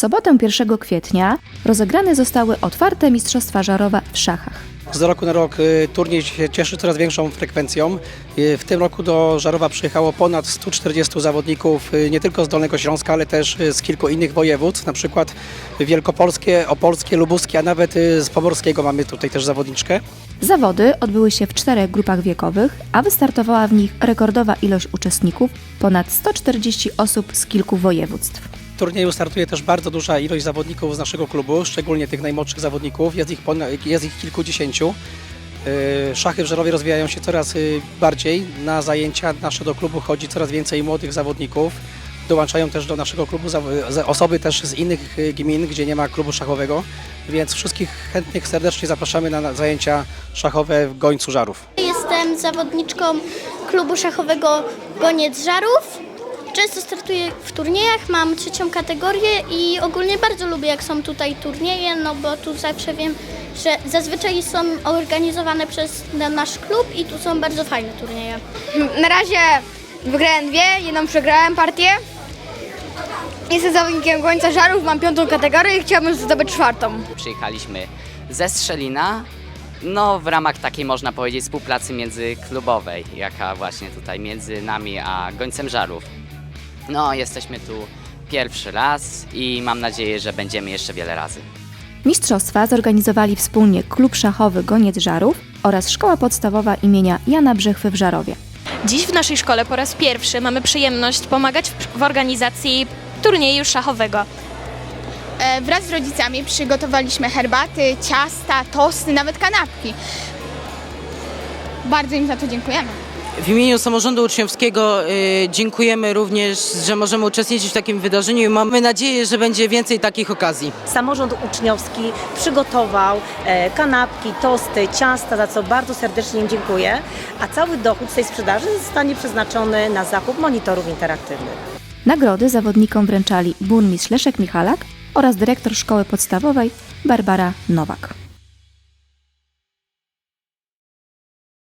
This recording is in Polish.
sobotę 1 kwietnia rozegrane zostały otwarte Mistrzostwa Żarowa w szachach. Z roku na rok y, turniej się cieszy coraz większą frekwencją. Y, W tym roku do Żarowa przyjechało ponad 140 zawodników, y, nie tylko z Dolnego Śląska, ale też z kilku innych województw, na przykład wielkopolskie, opolskie, lubuskie, a nawet z pomorskiego mamy tutaj też zawodniczkę. Zawody odbyły się w czterech grupach wiekowych, a wystartowała w nich rekordowa ilość uczestników ponad 140 osób z kilku województw. Turnieju startuje też bardzo duża ilość zawodników z naszego klubu, szczególnie tych najmłodszych zawodników, jest ich, jest ich kilkudziesięciu. Y, Szachy w Żerowie rozwijają się coraz y, bardziej. Na zajęcia naszego klubu chodzi coraz więcej młodych zawodników. Dołączają też do naszego klubu osoby też z innych y, gmin, gdzie nie ma klubu szachowego, więc wszystkich chętnych serdecznie zapraszamy na zajęcia szachowe w Gońcu Żarów. Jestem zawodniczką klubu szachowego Goniec Żarów. Często startuję w turniejach, mam trzecią kategorię i ogólnie bardzo lubię jak są tutaj turnieje, no bo tu zawsze wiem, że zazwyczaj są organizowane przez na- nasz klub i tu są bardzo fajne turnieje. Na razie wygrałem dwie, jedną przegrałem partię. Jestem zawodnikiem gońca żarów, mam piątą kategorię i chciałbym zdobyć czwartą. Przyjechaliśmy ze Strzelina, no w ramach takiej można powiedzieć współpracy międzyklubowej, jaka właśnie tutaj między nami a Gońcem Żarów. No jesteśmy tu pierwszy raz i mam nadzieję, że będziemy jeszcze wiele razy. Mistrzostwa zorganizowali wspólnie Klub Szachowy Goniec Żarów oraz Szkoła Podstawowa imienia Jana Brzechwy w Żarowie. Dziś w naszej szkole po raz pierwszy mamy przyjemność pomagać w, w organizacji turnieju szachowego. E, Wraz z rodzicami przygotowaliśmy herbaty, ciasta, tosty, nawet kanapki. Bardzo im za to dziękujemy. W imieniu samorządu uczniowskiego y, dziękujemy również, że możemy uczestniczyć w takim wydarzeniu i mamy nadzieję, że będzie więcej takich okazji. Samorząd uczniowski przygotował e, kanapki, tosty, ciasta, za co bardzo serdecznie im dziękuję, a cały dochód z tej sprzedaży zostanie przeznaczony na zakup monitorów interaktywnych. Nagrody zawodnikom wręczali burmistrz Leszek Michalak oraz dyrektor szkoły podstawowej Barbara Nowak.